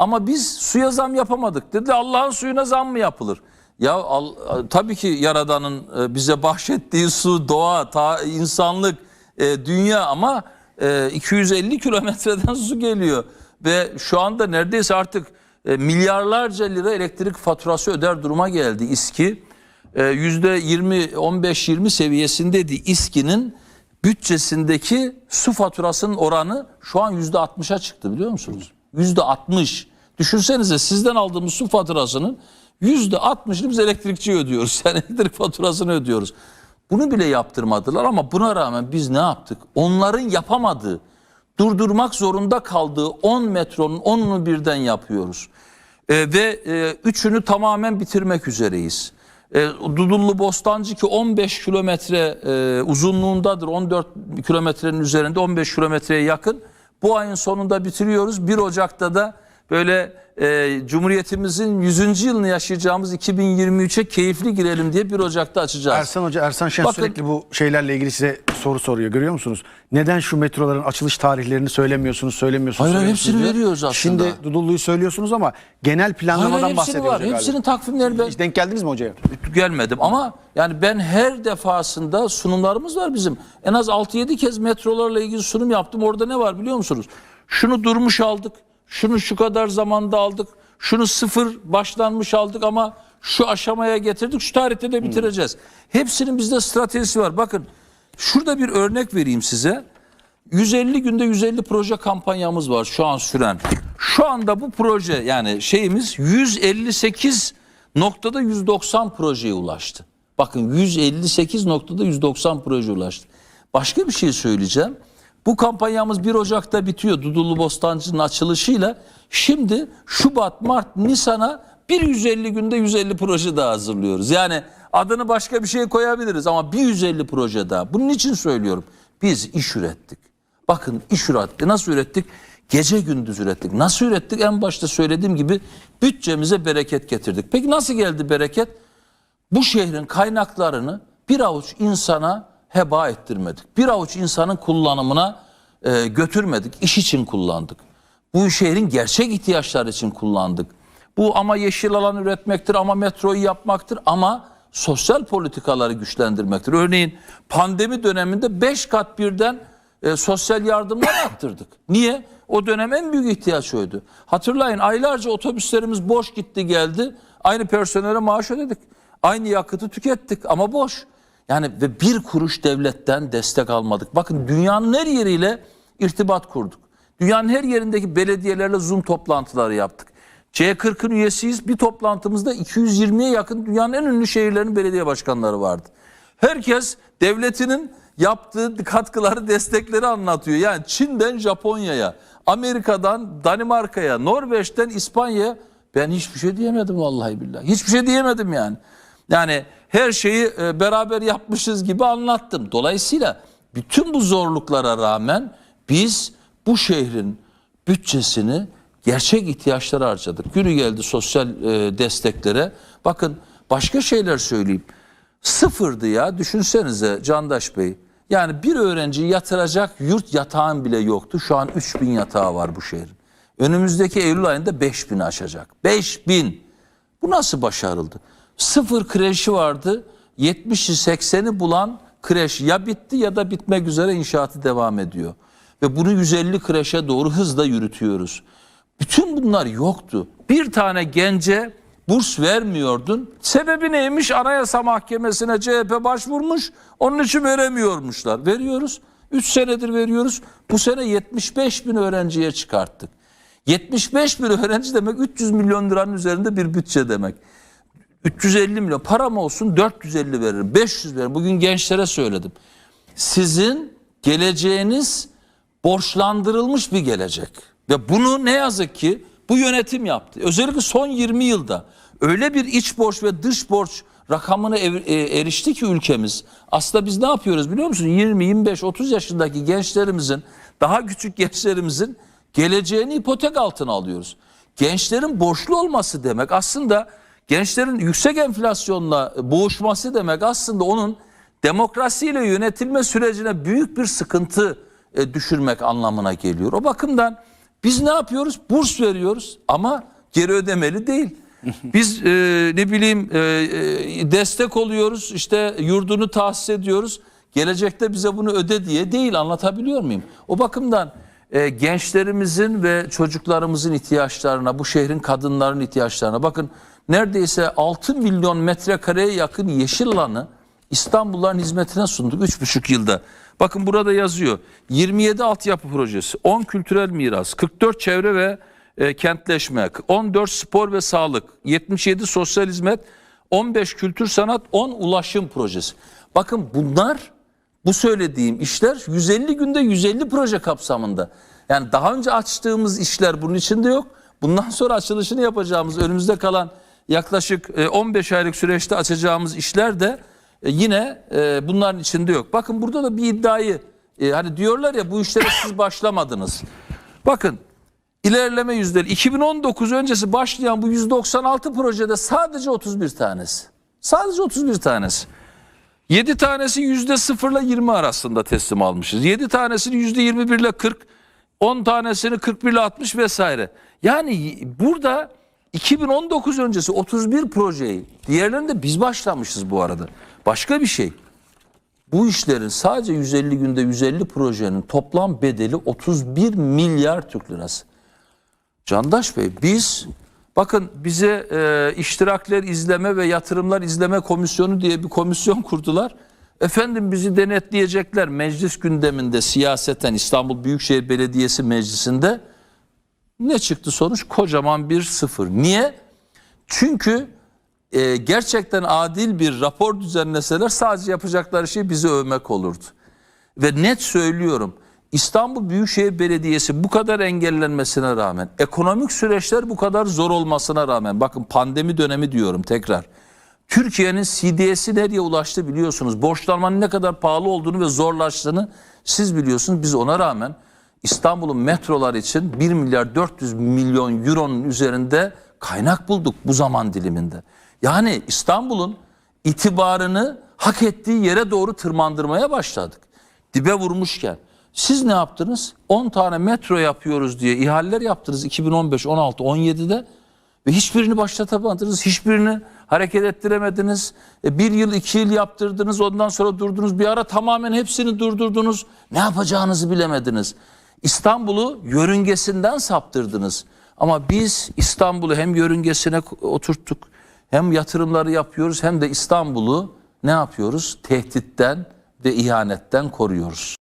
Ama biz suya zam yapamadık. Dedi Allah'ın suyuna zam mı yapılır? Ya al- tabii ki Yaradan'ın e, bize bahşettiği su, doğa, ta, insanlık, e, dünya ama e, 250 kilometreden su geliyor. Ve şu anda neredeyse artık e, milyarlarca lira elektrik faturası öder duruma geldi İSKİ. E, Yüzde 20, 15-20 seviyesindeydi İSKİ'nin bütçesindeki su faturasının oranı şu an yüzde 60'a çıktı biliyor musunuz? Yüzde 60. Düşünsenize sizden aldığımız su faturasının yüzde 60'ını biz elektrikçiye ödüyoruz. Yani elektrik faturasını ödüyoruz. Bunu bile yaptırmadılar ama buna rağmen biz ne yaptık? Onların yapamadığı, durdurmak zorunda kaldığı 10 metronun 10'unu birden yapıyoruz. Ee, ve e, üçünü tamamen bitirmek üzereyiz. E, Dudullu Bostancı ki 15 kilometre e, uzunluğundadır. 14 kilometrenin üzerinde 15 kilometreye yakın. Bu ayın sonunda bitiriyoruz. 1 Ocak'ta da böyle e, Cumhuriyetimizin 100. yılını yaşayacağımız 2023'e keyifli girelim diye 1 Ocak'ta açacağız. Ersan Hoca, Ersan Şen Bakın- sürekli bu şeylerle ilgili size soru soruyor. Görüyor musunuz? Neden şu metroların açılış tarihlerini söylemiyorsunuz, söylemiyorsunuz? Hayır, söylemiyorsunuz hepsini diyor. veriyoruz aslında. Şimdi Dudullu'yu söylüyorsunuz ama genel planlamadan Hayır, bahsediyoruz. var. galiba. Hepsinin takvimleri ben Hiç denk geldiniz mi hocaya? gelmedim ama yani ben her defasında sunumlarımız var bizim. En az 6-7 kez metrolarla ilgili sunum yaptım. Orada ne var biliyor musunuz? Şunu durmuş aldık. Şunu şu kadar zamanda aldık. Şunu sıfır başlanmış aldık ama şu aşamaya getirdik. Şu tarihte de bitireceğiz. Hepsinin bizde stratejisi var. Bakın şurada bir örnek vereyim size. 150 günde 150 proje kampanyamız var şu an süren. Şu anda bu proje yani şeyimiz 158 noktada 190 projeye ulaştı. Bakın 158 noktada 190 proje ulaştı. Başka bir şey söyleyeceğim. Bu kampanyamız 1 Ocak'ta bitiyor Dudullu Bostancı'nın açılışıyla. Şimdi Şubat, Mart, Nisan'a bir 150 günde 150 proje daha hazırlıyoruz. Yani adını başka bir şey koyabiliriz ama bir 150 proje daha. Bunun için söylüyorum. Biz iş ürettik. Bakın iş ürettik. Nasıl ürettik? Gece gündüz ürettik. Nasıl ürettik? En başta söylediğim gibi bütçemize bereket getirdik. Peki nasıl geldi bereket? Bu şehrin kaynaklarını bir avuç insana heba ettirmedik. Bir avuç insanın kullanımına e, götürmedik. İş için kullandık. Bu şehrin gerçek ihtiyaçları için kullandık. Bu ama yeşil alan üretmektir, ama metroyu yapmaktır, ama sosyal politikaları güçlendirmektir. Örneğin pandemi döneminde 5 kat birden e, sosyal yardımlar arttırdık. Niye? O dönem en büyük ihtiyaç oydu. Hatırlayın aylarca otobüslerimiz boş gitti geldi. Aynı personele maaş ödedik. Aynı yakıtı tükettik ama boş. Yani ve bir kuruş devletten destek almadık. Bakın dünyanın her yeriyle irtibat kurduk. Dünyanın her yerindeki belediyelerle Zoom toplantıları yaptık. C40'ın üyesiyiz. Bir toplantımızda 220'ye yakın dünyanın en ünlü şehirlerinin belediye başkanları vardı. Herkes devletinin yaptığı katkıları, destekleri anlatıyor. Yani Çin'den Japonya'ya, Amerika'dan Danimarka'ya, Norveç'ten İspanya'ya ben hiçbir şey diyemedim vallahi billahi. Hiçbir şey diyemedim yani. Yani her şeyi e, beraber yapmışız gibi anlattım. Dolayısıyla bütün bu zorluklara rağmen biz bu şehrin bütçesini gerçek ihtiyaçlara harcadık. Günü geldi sosyal e, desteklere. Bakın başka şeyler söyleyeyim. Sıfırdı ya düşünsenize Candaş Bey. Yani bir öğrenciyi yatıracak yurt yatağın bile yoktu. Şu an 3000 yatağı var bu şehrin. Önümüzdeki Eylül ayında 5000'i aşacak. 5000. Bu nasıl başarıldı? Sıfır kreşi vardı. 70'i 80'i bulan kreş ya bitti ya da bitmek üzere inşaatı devam ediyor. Ve bunu 150 kreşe doğru hızla yürütüyoruz. Bütün bunlar yoktu. Bir tane gence burs vermiyordun. Sebebi neymiş? Anayasa Mahkemesi'ne CHP başvurmuş. Onun için veremiyormuşlar. Veriyoruz. 3 senedir veriyoruz. Bu sene 75 bin öğrenciye çıkarttık. 75 bin öğrenci demek 300 milyon liranın üzerinde bir bütçe demek. 350 milyon param olsun 450 veririm 500 veririm. Bugün gençlere söyledim. Sizin geleceğiniz borçlandırılmış bir gelecek. Ve bunu ne yazık ki bu yönetim yaptı. Özellikle son 20 yılda öyle bir iç borç ve dış borç rakamına e, erişti ki ülkemiz. Aslında biz ne yapıyoruz biliyor musun? 20, 25, 30 yaşındaki gençlerimizin, daha küçük gençlerimizin geleceğini ipotek altına alıyoruz. Gençlerin borçlu olması demek aslında gençlerin yüksek enflasyonla boğuşması demek aslında onun demokrasiyle yönetilme sürecine büyük bir sıkıntı e, düşürmek anlamına geliyor. O bakımdan Biz ne yapıyoruz? Burs veriyoruz ama geri ödemeli değil. Biz e, ne bileyim e, e, destek oluyoruz işte yurdunu tahsis ediyoruz. Gelecekte bize bunu öde diye değil anlatabiliyor muyum? O bakımdan e, gençlerimizin ve çocuklarımızın ihtiyaçlarına, bu şehrin kadınların ihtiyaçlarına bakın neredeyse 6 milyon metrekareye yakın yeşil alanı İstanbulluların hizmetine sunduk 3,5 yılda. Bakın burada yazıyor 27 altyapı projesi, 10 kültürel miras, 44 çevre ve e, kentleşme, 14 spor ve sağlık, 77 sosyal hizmet, 15 kültür sanat, 10 ulaşım projesi. Bakın bunlar bu söylediğim işler 150 günde 150 proje kapsamında. Yani daha önce açtığımız işler bunun içinde yok. Bundan sonra açılışını yapacağımız önümüzde kalan yaklaşık e, 15 aylık süreçte açacağımız işler de e, yine e, bunların içinde yok. Bakın burada da bir iddiayı e, hani diyorlar ya bu işlere siz başlamadınız. Bakın ilerleme yüzdeleri 2019 öncesi başlayan bu 196 projede sadece 31 tanesi. Sadece 31 tanesi. 7 tanesi yüzde 0 ile 20 arasında teslim almışız. 7 tanesini yüzde 21 ile 40, 10 tanesini 41 ile 60 vesaire. Yani burada 2019 öncesi 31 projeyi, diğerlerini de biz başlamışız bu arada. Başka bir şey. Bu işlerin sadece 150 günde 150 projenin toplam bedeli 31 milyar Türk lirası. Candaş Bey biz bakın bize e, iştirakler izleme ve yatırımlar izleme komisyonu diye bir komisyon kurdular. Efendim bizi denetleyecekler meclis gündeminde siyaseten İstanbul Büyükşehir Belediyesi Meclisi'nde ne çıktı sonuç? Kocaman bir sıfır. Niye? Çünkü e, gerçekten adil bir rapor düzenleseler sadece yapacakları şey bizi övmek olurdu. Ve net söylüyorum İstanbul Büyükşehir Belediyesi bu kadar engellenmesine rağmen, ekonomik süreçler bu kadar zor olmasına rağmen, bakın pandemi dönemi diyorum tekrar. Türkiye'nin CDS'i nereye ulaştı biliyorsunuz. Borçlanmanın ne kadar pahalı olduğunu ve zorlaştığını siz biliyorsunuz. Biz ona rağmen İstanbul'un metrolar için 1 milyar 400 milyon euronun üzerinde kaynak bulduk bu zaman diliminde. Yani İstanbul'un itibarını hak ettiği yere doğru tırmandırmaya başladık. Dibe vurmuşken. Siz ne yaptınız? 10 tane metro yapıyoruz diye ihaleler yaptınız 2015, 16, 17'de ve hiçbirini başlatamadınız. Hiçbirini hareket ettiremediniz. E, bir yıl, iki yıl yaptırdınız. Ondan sonra durdunuz. Bir ara tamamen hepsini durdurdunuz. Ne yapacağınızı bilemediniz. İstanbul'u yörüngesinden saptırdınız. Ama biz İstanbul'u hem yörüngesine oturttuk, hem yatırımları yapıyoruz, hem de İstanbul'u ne yapıyoruz? Tehditten ve ihanetten koruyoruz.